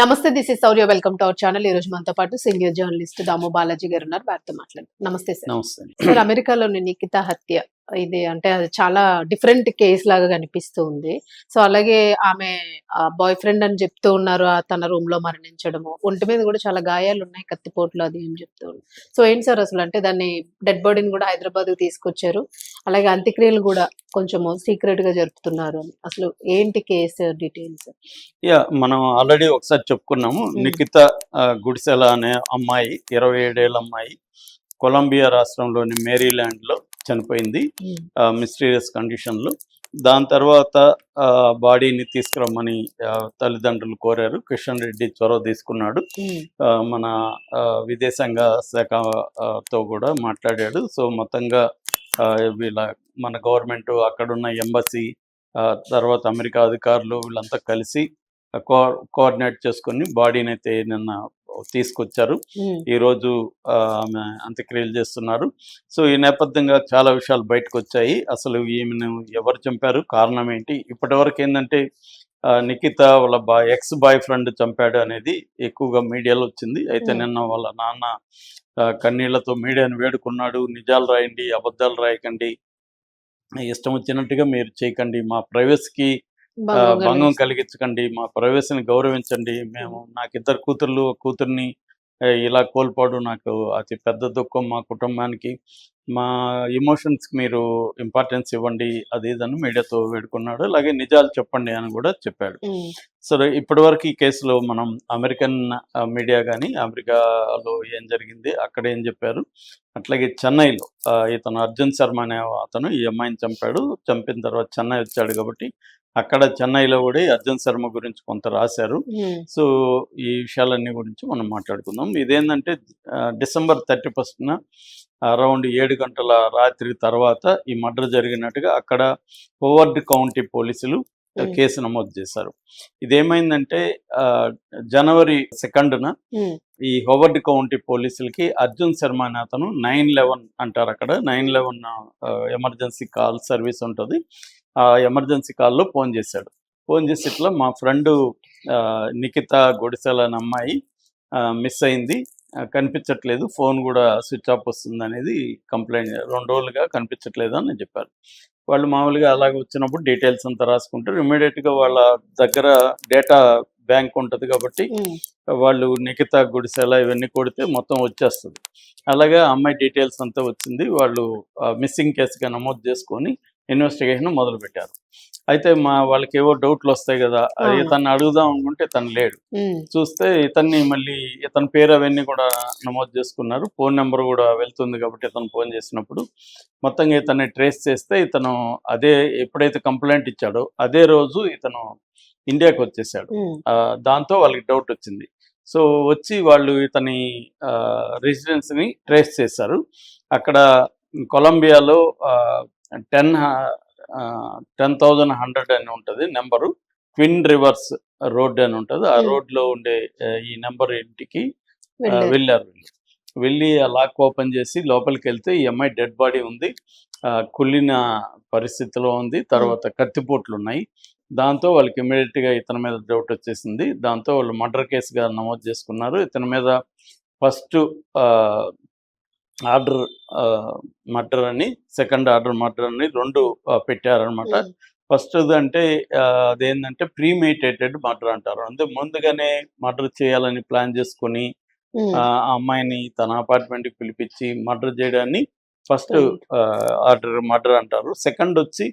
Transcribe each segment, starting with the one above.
నమస్తే this is Sourya welcome to our channel ఈ రోజు మనతో పాటు సీనియర్ జర్నలిస్ట్ దాము బాలాజీ గారు ఉన్నారు. వారితో మాట్లాడు నమస్తే సార్ నమస్తే. సార్ అమెరికాలోని నిఖిత హత్య ఇది అంటే అది చాలా డిఫరెంట్ కేస్ లాగా కనిపిస్తూ ఉంది. సో అలాగే ఆమె బాయ్ ఫ్రెండ్ అని చెప్తూ ఉన్నారు. ఆ తన రూమ్లో మరణించడము. ఒంటి మీద కూడా చాలా గాయాలు ఉన్నాయి. కత్తిపోట్లు అది అని చెప్తూ ఉన్నారు. సో ఏంటి సార్ అసలు అంటే దాన్ని డెడ్ బాడీని కూడా హైదరాబాద్ తీసుకొచ్చారు. అలాగే అంత్యక్రియలు కూడా కొంచెం సీక్రెట్గా జరుపుతున్నారు. అని. అసలు ఏంటి కేసు డీటెయిల్స్? యా మనం ఆల్రెడీ ఒకసారి చెప్పుకున్నాము. నిఖిత గుడిసెల అనే అమ్మాయి ఇరవై ఏడేళ్ళ అమ్మాయి కొలంబియా రాష్ట్రంలోని మేరీల్యాండ్లో చనిపోయింది మిస్టీరియస్ కండిషన్లో దాని తర్వాత ఆ, బాడీని తీసుకురమ్మని తల్లిదండ్రులు కోరారు. కిషన్ రెడ్డి చొరవ తీసుకున్నాడు. మన విదేశాంగ శాఖ ఆ, తో కూడా మాట్లాడాడు. సో మొత్తంగా వీళ్ళ మన గవర్నమెంట్ అక్కడున్న ఎంబసీ తర్వాత అమెరికా అధికారులు వీళ్ళంతా కలిసి కో కోఆర్డినేట్ చేసుకొని బాడీని అయితే నిన్న తీసుకొచ్చారు. ఈరోజు ఆమె అంత్యక్రియలు చేస్తున్నారు. సో ఈ నేపథ్యంగా చాలా విషయాలు బయటకు వచ్చాయి అసలు ఈమెను ఎవరు చంపారు? కారణం ఏంటి? ఇప్పటివరకు ఏంటంటే నిఖిత వాళ్ళ బా ఎక్స్ బాయ్ ఫ్రెండ్ చంపాడు అనేది ఎక్కువగా మీడియాలో వచ్చింది. అయితే. నిన్న వాళ్ళ నాన్న కన్నీళ్ళతో మీడియాను వేడుకున్నాడు. నిజాలు రాయండి అబద్ధాలు రాయకండి. ఇష్టం వచ్చినట్టుగా మీరు చేయకండి. మా ప్రైవసీకి ఆ, భంగం కలిగించకండి. మా ప్రైవసీని గౌరవించండి. మేము నాకు ఇద్దరు కూతుర్లు కూతుర్ని ఇలా కోల్పోవడం నాకు అతి పెద్ద దుఃఖం మా కుటుంబానికి. మా ఎమోషన్స్కి మీరు ఇంపార్టెన్స్ ఇవ్వండి అది ఇదని మీడియాతో వేడుకున్నాడు. అలాగే నిజాలు చెప్పండి అని కూడా చెప్పాడు. సరే ఇప్పటివరకు ఈ కేసులో మనం అమెరికన్ మీడియా కానీ అమెరికాలో ఏం జరిగింది అక్కడ ఏం చెప్పారు? అట్లాగే చెన్నైలో ఇతను అర్జున్ శర్మ అనే అతను ఈ అమ్మాయిని చంపాడు. చంపిన తర్వాత చెన్నై వచ్చాడు కాబట్టి అక్కడ చెన్నైలో కూడా అర్జున్ శర్మ గురించి కొంత రాశారు. సో ఈ విషయాలన్నీ గురించి మనం మాట్లాడుకుందాం. ఇదేంటంటే డిసెంబర్ థర్టీ ఫస్ట్న అరౌండ్ ఏడు గంటల రాత్రి తర్వాత ఈ మర్డర్ జరిగినట్టుగా అక్కడ హోవర్డ్ కౌంటీ పోలీసులు కేసు నమోదు చేశారు. ఇదేమైందంటే జనవరి సెకండ్న ఈ హోవర్డ్ కౌంటీ పోలీసులకి అర్జున్ శర్మ అనే అతను నైన్ లెవెన్ అంటారు అక్కడ. Nine eleven emergency call service ఉంటుంది. ఎమర్జెన్సీ కాల్లో ఫోన్ చేశాడు. ఫోన్ చేసి ఇట్లా మా ఫ్రెండ్ నిఖిత గుడిసెల అనే అమ్మాయి మిస్ అయింది. ఆ, కనిపించట్లేదు. ఫోన్ కూడా స్విచ్ ఆఫ్ వస్తుంది అనేది కంప్లైంట్ రెండు రోజులుగా కనిపించట్లేదు అని చెప్పారు. వాళ్ళు మామూలుగా అలాగ వచ్చినప్పుడు డీటెయిల్స్ అంతా రాసుకుంటారు. ఇమీడియట్గా వాళ్ళ దగ్గర డేటా బ్యాంక్ ఉంటుంది కాబట్టి వాళ్ళు నిఖిత గుడిసెల ఇవన్నీ కొడితే మొత్తం వచ్చేస్తుంది. అలాగే ఆ అమ్మాయి డీటెయిల్స్ అంతా వచ్చింది. వాళ్ళు మిస్సింగ్ కేసుగా నమోదు చేసుకొని ఇన్వెస్టిగేషన్ మొదలు పెట్టారు అయితే మా వాళ్ళకి ఏవో డౌట్లు వస్తాయి కదా. ఇతన్ని అడుగుదాం అనుకుంటే తను లేడు. చూస్తే ఇతన్ని మళ్ళీ ఇతని పేరు అవన్నీ కూడా నమోదు చేసుకున్నారు. ఫోన్ నెంబర్ కూడా వెళ్తుంది కాబట్టి ఇతను ఫోన్ చేసినప్పుడు. మొత్తంగా ఇతన్ని ట్రేస్ చేస్తే ఇతను అదే ఎప్పుడైతే కంప్లైంట్ ఇచ్చాడో అదే రోజు ఇతను ఇండియాకి వచ్చేసాడు. దాంతో వాళ్ళకి డౌట్ వచ్చింది. సో వచ్చి వాళ్ళు ఇతని రెసిడెన్స్ని ట్రేస్ చేశారు. అక్కడ కొలంబియాలో టెన్ టెన్ థౌజండ్ హండ్రెడ్ అని ఉంటుంది నెంబరు. ట్విన్ రివర్స్ రోడ్ అని ఉంటుంది. ఆ. రోడ్లో ఉండే ఈ నెంబర్ ఇంటికి వెళ్ళారు. వీళ్ళు. ఆ లాక్ ఓపెన్ చేసి లోపలికి వెళ్తే ఈ అమ్మాయి డెడ్ బాడీ ఉంది. ఆ, కుళ్ళిన పరిస్థితిలో ఉంది. తర్వాత కత్తిపోట్లు ఉన్నాయి. దాంతో వాళ్ళకి immediate గా ఇతని మీద డౌట్ వచ్చేసింది. దాంతో వాళ్ళు మర్డర్ కేసుగా నమోదు చేసుకున్నారు. ఇతని మీద ఫస్ట్ ఆర్డర్ మర్డర్ అని సెకండ్ ఆర్డర్ మర్డర్ అని రెండు పెట్టారనమాట ఫస్ట్ అంటే అదేంటంటే ప్రీమేటేటెడ్ మర్డర్ అంటారు. అంటే ముందుగానే మర్డర్ చేయాలని ప్లాన్ చేసుకొని ఆ ఆ అమ్మాయిని తన అపార్ట్మెంట్కి పిలిపించి మర్డర్ చేయడాన్ని ఫస్ట్ ఆర్డర్ మర్డర్ అంటారు. సెకండ్ వచ్చి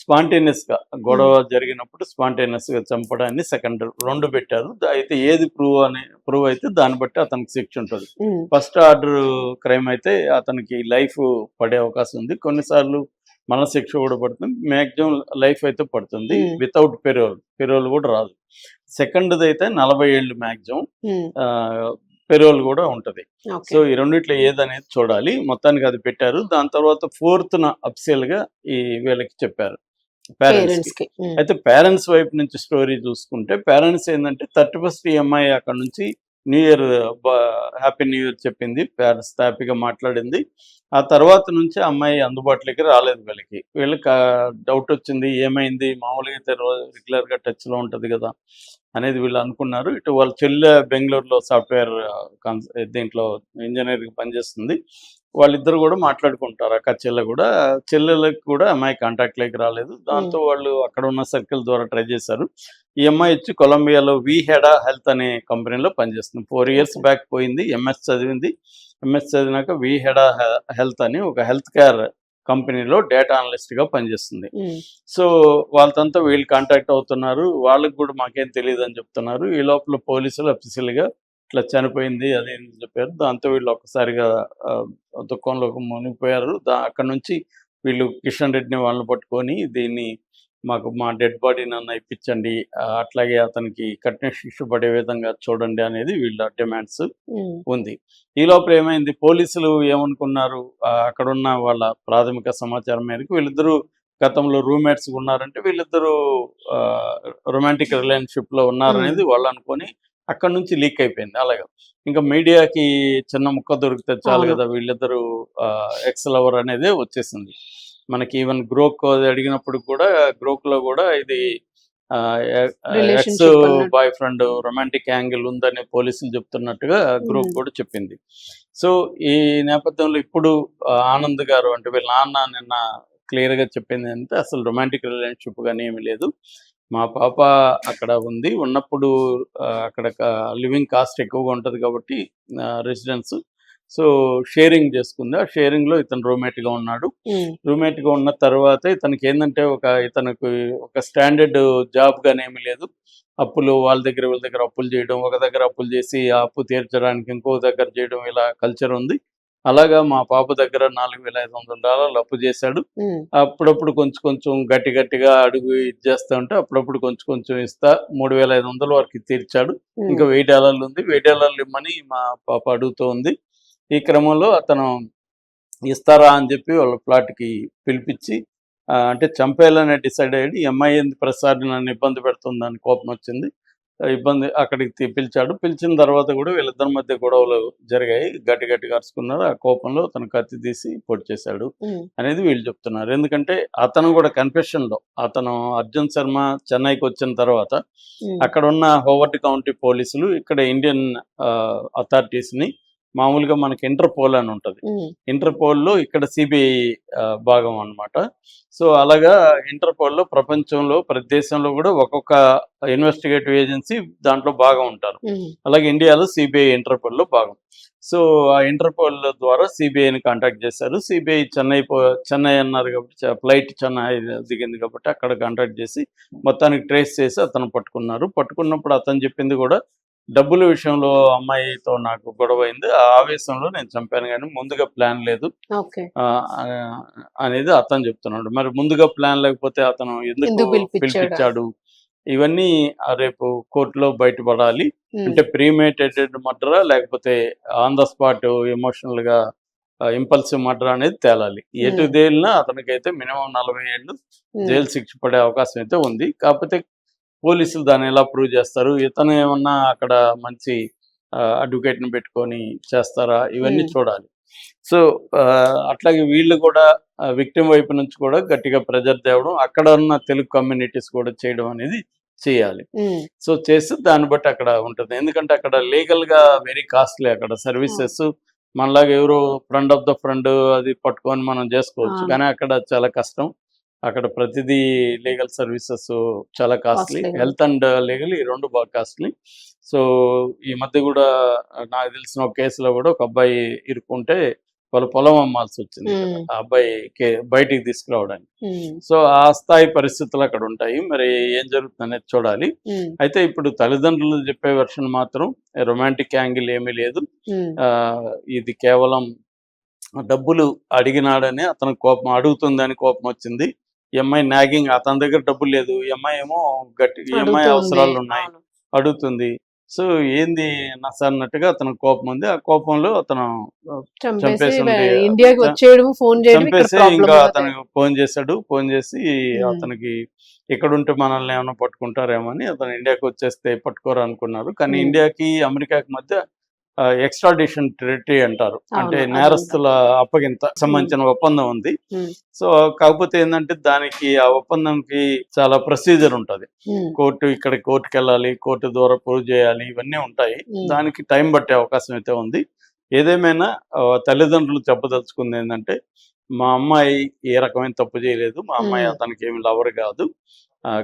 spontaneous గా గొడవ జరిగినప్పుడు spontaneous గా చంపడాన్ని సెకండ్ రెండు పెట్టారు. అయితే ఏది ప్రూవ్ అని ప్రూవ్ అయితే దాన్ని బట్టి అతనికి శిక్ష ఉంటుంది. ఫస్ట్ ఆర్డర్ క్రైమ్ అయితే అతనికి లైఫ్ పడే అవకాశం ఉంది. కొన్నిసార్లు మన శిక్ష కూడా పడుతుంది. మ్యాక్సిమం లైఫ్ అయితే పడుతుంది. వితౌట్ పెరోల్ పెరోల్ కూడా రాదు. సెకండ్ది అయితే నలభై ఏళ్ళు మ్యాక్సిమం పెరోల్ కూడా ఉంటది. సో ఈ రెండిట్లో ఏదనేది చూడాలి. మొత్తానికి అది పెట్టారు. దాని తర్వాత ఫోర్త్న అప్సెల్గా ఈ వీళ్ళకి చెప్పారు. పేరెంట్స్కి. అయితే పేరెంట్స్ వైపు నుంచి స్టోరీ చూసుకుంటే పేరెంట్స్ ఏంటంటే థర్టీ ఫస్ట్ ఈఎంఐ అక్కడ నుంచి new year happy new year చెప్పింది. పేరెంట్స్ హ్యాపీగా మాట్లాడింది. ఆ తర్వాత నుంచి అమ్మాయి అందుబాటులోకి రాలేదు వీళ్ళకి. వీళ్ళకి డౌట్ వచ్చింది ఏమైంది? మామూలుగా అయితే రోజు రెగ్యులర్గా టచ్లో ఉంటుంది కదా అనేది వీళ్ళు అనుకున్నారు. ఇటు వాళ్ళ చెల్లె బెంగళూరులో సాఫ్ట్వేర్ దీంట్లో ఇంజనీరింగ్ పనిచేస్తుంది. వాళ్ళిద్దరు కూడా మాట్లాడుకుంటారు. అక్క చెల్లె కూడా చెల్లెలకు కూడా అమ్మాయి కాంటాక్ట్లోకి రాలేదు. దాంతో వాళ్ళు అక్కడ ఉన్న సర్కిల్ ద్వారా ట్రై చేశారు. ఈ అమ్మాయి వచ్చి కొలంబియాలో వి హెడా హెల్త్ అనే కంపెనీలో పనిచేస్తుంది. ఫోర్ ఇయర్స్ బ్యాక్ పోయింది. ఎంఎస్ చదివింది. ఎంఎస్ చదివినాక వి హెడా హెల్త్ అని ఒక హెల్త్ కేర్ కంపెనీలో డేటా అనలిస్ట్గా పనిచేస్తుంది. సో వాళ్ళతో వీళ్ళు కాంటాక్ట్ అవుతున్నారు. వాళ్ళకి కూడా మాకేం తెలియదు అని చెప్తున్నారు. ఈ లోపల పోలీసులు అఫీషియల్గా ఇట్లా చనిపోయింది అది చెప్పారు. దాంతో వీళ్ళు ఒక్కసారిగా దుఃఖంలోకి మునిగిపోయారు. దా అక్కడ నుంచి వీళ్ళు కిషన్ రెడ్డిని వాళ్ళని పట్టుకొని దీన్ని మాకు మా డెడ్ బాడీని అన్న ఇప్పించండి అట్లాగే అతనికి కఠిన శిక్ష పడే విధంగా చూడండి అనేది వీళ్ళ డిమాండ్స్ ఉంది. ఈ లోపల ఏమైంది? పోలీసులు ఏమనుకున్నారు? ఆ, అక్కడున్న వాళ్ళ ప్రాథమిక సమాచారం మేరకు వీళ్ళిద్దరూ గతంలో రూమ్మేట్స్ ఉన్నారంటే వీళ్ళిద్దరూ రొమాంటిక్ రిలేషన్షిప్లో ఉన్నారనేది వాళ్ళు అనుకొని అక్కడ నుంచి లీక్ అయిపోయింది అలాగే ఇంకా మీడియాకి చిన్న ముక్క దొరికితే చాలు. కదా వీళ్ళిద్దరూ ఎక్స్ లవర్ అనేది వచ్చేసింది మనకి ఈవెన్ గ్రోక్ అడిగినప్పుడు కూడా గ్రోక్లో కూడా ఇది ex. Boyfriend romantic angle ఉందని పోలీసులు చెప్తున్నట్టుగా గ్రూప్. కూడా చెప్పింది సో ఈ నేపథ్యంలో ఇప్పుడు ఆనంద్ గారు అంటే వీళ్ళ నాన్న నిన్న క్లియర్గా చెప్పింది అంటే అసలు రొమాంటిక్ రిలేషన్షిప్ కానీ ఏమీ లేదు మా పాప అక్కడ ఉంది. ఉన్నప్పుడు అక్కడ లివింగ్ కాస్ట్ ఎక్కువగా ఉంటుంది కాబట్టి రెసిడెన్స్. సో షేరింగ్ చేసుకుంది. ఆ షేరింగ్లో ఇతను రూమ్మేట్గా ఉన్నాడు. రూమ్మేట్గా ఉన్న తర్వాత ఇతనికి ఏంటంటే ఒక ఇతనికి ఒక స్టాండర్డ్ జాబ్ గానీ ఏమీ లేదు. అప్పులు వాళ్ళ దగ్గర వీళ్ళ దగ్గర అప్పులు చేయడం ఒక దగ్గర అప్పులు చేసి ఆ అప్పు తీర్చడానికి ఇంకో దగ్గర చేయడం ఇలా కల్చర్ ఉంది. అలాగా మా పాప దగ్గర నాలుగు వేల ఐదు వందల డాలర్లు అప్పు చేశాడు. అప్పుడప్పుడు కొంచెం కొంచెం గట్టి గట్టిగా అడుగు ఇది చేస్తా ఉంటే అప్పుడప్పుడు కొంచెం కొంచెం ఇస్తా మూడు వేల ఐదు వందల వరకు తీర్చాడు. ఇంకా వెయ్యి డాలర్లు ఉంది. వెయ్యి డాలర్లు ఇమ్మని మా పాప అడుగుతూ ఉంది. ఈ క్రమంలో అతను ఇస్తారా అని చెప్పి వాళ్ళ ప్లాట్కి పిలిపించి అంటే చంపేయాలని డిసైడ్ అయ్యాడు. ఏంది ప్రసాద్ నన్ను ఇబ్బంది పెడుతుందని కోపం వచ్చింది. ఇబ్బంది అక్కడికి పిలిచాడు. పిలిచిన తర్వాత కూడా వీళ్ళిద్దరి మధ్య గొడవలు జరిగాయి. గట్టి గట్టిగా అరుచుకున్నారు. ఆ కోపంలో అతను కత్తి తీసి పొడి చేశాడు అనేది వీళ్ళు చెప్తున్నారు. ఎందుకంటే అతను కూడా కన్ఫెషన్లో అతను అర్జున్ శర్మ చెన్నైకి వచ్చిన తర్వాత అక్కడ ఉన్న హోవర్డ్ కౌంటీ పోలీసులు ఇక్కడ ఇండియన్ అథారిటీస్ని మామూలుగా మనకి ఇంటర్పోల్ అని ఉంటుంది. ఉమ్, ఇంటర్పోల్లో ఇక్కడ సిబిఐ భాగం అన్నమాట. సో అలాగా ఇంటర్పోల్లో ప్రపంచంలో ప్రతి దేశంలో కూడా ఒక్కొక్క ఇన్వెస్టిగేటివ్ ఏజెన్సీ దాంట్లో భాగం ఉంటారు. అలాగే ఇండియాలో సిబిఐ ఇంటర్పోల్లో భాగం. సో ఆ ఇంటర్పోల్ ద్వారా సిబిఐని కాంటాక్ట్ చేశారు. సిబిఐ చెన్నై పో- చెన్నై అన్నారు కాబట్టి ఫ్లైట్ చెన్నై దిగింది కాబట్టి అక్కడ కాంటాక్ట్ చేసి మొత్తానికి ట్రేస్ చేసి అతను పట్టుకున్నారు. పట్టుకున్నప్పుడు అతను చెప్పింది కూడా డబ్బుల విషయంలో అమ్మాయితో నాకు గొడవ అయింది. ఆ ఆవేశంలో నేను చంపాను కానీ ముందుగా ప్లాన్ లేదు. అనేది అతను చెప్తున్నాడు. మరి ముందుగా ప్లాన్ లేకపోతే అతను ఎందుకు పిలిపించాడు? ఇవన్నీ రేపు కోర్టులో బయటపడాలి. అంటే ప్రీమేటెడ్ మర్డరా లేకపోతే ఆన్ ద స్పాట్ ఎమోషనల్గా ఇంపల్సివ్ మర్డర్ అనేది తేలాలి. ఎటు. తేలినా అతనికైతే మినిమం నలభై ఏళ్ళు జైలు శిక్ష పడే అవకాశం అయితే ఉంది. కాకపోతే పోలీసులు దాన్ని ఎలా ప్రూవ్ చేస్తారు? ఇతను ఏమన్నా అక్కడ మంచి అడ్వకేట్ని పెట్టుకొని చేస్తారా? ఇవన్నీ Hmm. చూడాలి. సో అట్లాగే వీళ్ళు కూడా విక్టిమ్ వైపు నుంచి కూడా గట్టిగా ప్రెజర్ తేవడం అక్కడ ఉన్న తెలుగు కమ్యూనిటీస్ కూడా చేయడం అనేది చేయాలి. ఉమ్, సో చేసి దాన్ని బట్టి అక్కడ ఉంటుంది. ఎందుకంటే అక్కడ లీగల్గా వెరీ కాస్ట్లీ అక్కడ సర్వీసెస్ మనలాగా ఎవరో ఫ్రెండ్ ఆఫ్ ద ఫ్రెండ్ అది పట్టుకొని మనం చేసుకోవచ్చు. అవును. కానీ అక్కడ చాలా కష్టం. అక్కడ ప్రతిదీ లీగల్ సర్వీసెస్ చాలా కాస్ట్లీ. హెల్త్ అండ్ లీగల్ ఈ రెండు బాగా కాస్ట్లీ. సో ఈ మధ్య కూడా నాకు తెలిసిన ఒక కేసులో కూడా ఒక అబ్బాయి ఇరుక్కుంటే వాళ్ళ పొలం అమ్మాల్సి వచ్చింది ఆ అబ్బాయి బయటికి తీసుకురావడానికి. సో ఆ స్థాయి పరిస్థితులు అక్కడ ఉంటాయి. మరి ఏం జరుగుతుంది అనేది చూడాలి అయితే ఇప్పుడు తల్లిదండ్రులు చెప్పే వెర్షన్ మాత్రం రొమాంటిక్ యాంగిల్ ఏమీ లేదు. ఇది కేవలం డబ్బులు అడిగినాడని అతను కోపం అడుగుతుందని కోపం వచ్చింది. ఈ అమ్మాయి నాగింగ్ అతని దగ్గర డబ్బులు లేదు ఈ అమ్మాయి ఏమో గట్టి ఈ అమ్మాయి అడుగుతూ అవసరాలు. ఉన్నాయి. అడుగుతుంది సో ఏంది నస అన్నట్టుగా అతను కోపం ఉంది ఆ కోపంలో అతను చంపేసి చంపేసి ఇంకా అతనికి ఫోన్ చేశాడు ఫోన్ చేసి. అతనికి ఇక్కడ ఉంటే మనల్ని ఏమైనా పట్టుకుంటారేమో అని అతను ఇండియాకి వచ్చేస్తే పట్టుకోరు అనుకున్నారు కానీ. ఇండియాకి అమెరికాకి మధ్య ఎక్స్ట్రాడిషన్ ట్రెటీ అంటారు. అంటే నేరస్తుల అప్పగింత సంబంధించిన ఒప్పందం ఉంది. సో కాకపోతే ఏంటంటే దానికి ఆ ఒప్పందంకి చాలా ప్రొసీజర్ ఉంటది. కోర్టు ఇక్కడ కోర్టుకి వెళ్ళాలి కోర్టు ద్వారా ప్రూవ్ చేయాలి ఇవన్నీ ఉంటాయి. దానికి టైం పట్టే అవకాశం అయితే ఉంది. ఏదేమైనా తల్లిదండ్రులు చెప్పదలుచుకుంది ఏంటంటే మా అమ్మాయి ఏ రకమైన తప్పు చేయలేదు మా అమ్మాయి. అతనికి ఏమి లవర్ కాదు.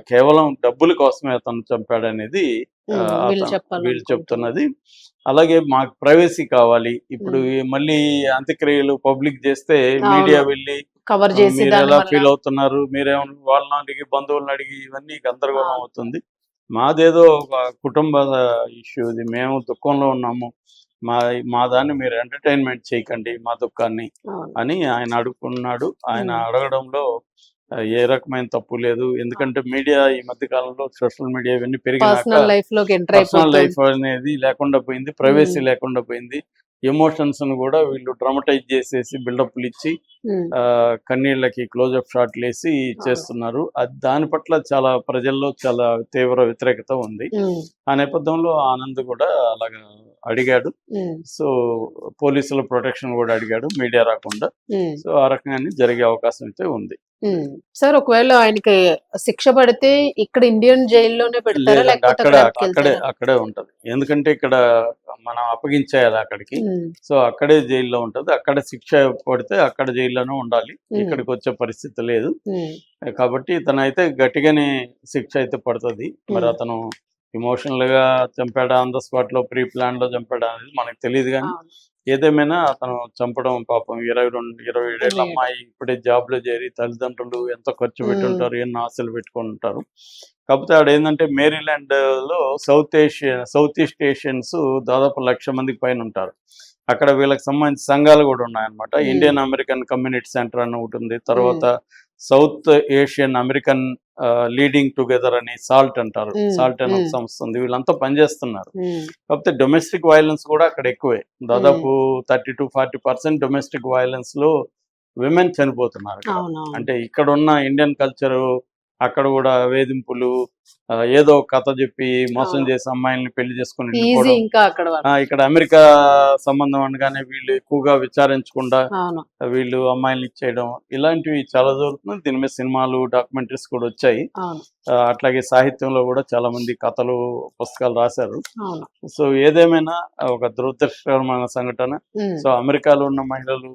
కేవలం డబ్బుల కోసమే అతను చంపాడు అనేది ఆ, ఉమ్, వీళ్ళు చెప్తున్నది. అలాగే మాకు ప్రైవసీ కావాలి. ఇప్పుడు మళ్ళీ అంత్యక్రియలు పబ్లిక్ చేస్తే మీడియా వెళ్ళి కవర్ చేసి ఎలా ఫీల్ అవుతున్నారు? మీరేమో వాళ్ళని అడిగి బంధువులను అడిగి ఇవన్నీ గందరగోళం. అవుతుంది. మాదేదో ఒక కుటుంబ ఇష్యూ ఇది. మేము దుఃఖంలో ఉన్నాము. మా మా దాన్ని మీరు ఎంటర్టైన్మెంట్ చేయకండి మా దుఃఖాన్ని. అని ఆయన అడుగుకున్నాడు ఆయన. అడగడంలో ఏ రకమైన తప్పు లేదు. ఎందుకంటే మీడియా ఈ మధ్య కాలంలో సోషల్ మీడియా ఇవన్నీ పెరిగినాక పర్సనల్ లైఫ్ అనేది లేకుండా పోయింది. ప్రైవసీ. లేకుండా పోయింది. ఎమోషన్స్ను కూడా వీళ్ళు డ్రమటైజ్ చేసేసి బిల్డప్లు ఇచ్చి కన్నీళ్ళకి క్లోజప్ షాట్లు వేసి చేస్తున్నారు. అది దాని పట్ల చాలా ప్రజల్లో చాలా తీవ్ర వ్యతిరేకత ఉంది. ఆ నేపథ్యంలో ఆనంద్ కూడా అలాగా అడిగాడు. సో పోలీసుల ప్రొటెక్షన్ కూడా అడిగాడు. మీడియా రాకుండా. సో ఆ రకంగానే జరిగే అవకాశం అయితే ఉంది. సార్ ఒకవేళ ఆయనకి శిక్ష పడితే ఇక్కడ ఇండియన్ జైల్లోనే పెడతారా? అక్కడ అక్కడే? అక్కడే ఉంటది. ఎందుకంటే ఇక్కడ మనం అప్పగించేయాలి అక్కడికి. సో అక్కడే జైల్లో ఉంటది. అక్కడ శిక్ష పడితే అక్కడ జైల్లోనే ఉండాలి. ఇక్కడికి వచ్చే పరిస్థితి లేదు. కాబట్టి ఇతనైతే గట్టిగానే శిక్ష అయితే పడుతుంది. మరి. అతను ఎమోషనల్గా చంపాడా ఆన్ ద స్పాట్లో ప్రీ ప్లాన్లో చంపాడా అనేది మనకు తెలియదు కానీ. ఏదేమైనా అతను చంపడం పాపం ఇరవై రెండు ఇరవై ఏడేళ్ళ. అమ్మాయి ఇప్పుడే జాబ్లో చేరి తల్లిదండ్రులు ఎంతో ఖర్చు పెట్టి మ్మ్. ఉంటారు ఎన్నో ఆశలు పెట్టుకొని ఉంటారు కాకపోతే ఆడ ఏంటంటే మేరీల్యాండ్లో South Asia South East Asians దాదాపు లక్ష మందికి పైన ఉంటారు అక్కడ వీళ్ళకి సంబంధించిన సంఘాలు కూడా ఉన్నాయన్నమాట. ఇండియన్ అమెరికన్ కమ్యూనిటీ సెంటర్ అని ఒకటి ఉంది. తర్వాత South Asian American leading together అని సాల్ట్ అంటారు. సాల్ట్ అని. సంస్థ ఉంది. వీళ్ళంతా పనిచేస్తున్నారు. కాకపోతే డొమెస్టిక్ వైలెన్స్ కూడా అక్కడ ఎక్కువే. దాదాపు thirty to forty percent domestic వైలెన్స్లో women చనిపోతున్నారు అంటే ఇక్కడ ఉన్న ఇండియన్ కల్చర్ అక్కడ కూడా వేధింపులు ఏదో కథ చెప్పి మోసం. చేసి అమ్మాయిల్ని పెళ్ళి చేసుకుని ఇక్కడ అమెరికా సంబంధం అనగానే వీళ్ళు ఎక్కువగా విచారించకుండా వీళ్ళు అమ్మాయిల్ని ఇచ్చేయడం ఇలాంటివి చాలా జరుగుతుంది దీని మీద సినిమాలు డాక్యుమెంటరీస్ కూడా వచ్చాయి. అట్లాగే సాహిత్యంలో కూడా చాలా మంది కథలు పుస్తకాలు రాశారు. సో ఏదేమైనా ఒక దురదృష్టకరమైన సంఘటన. సో అమెరికాలో ఉన్న మహిళలు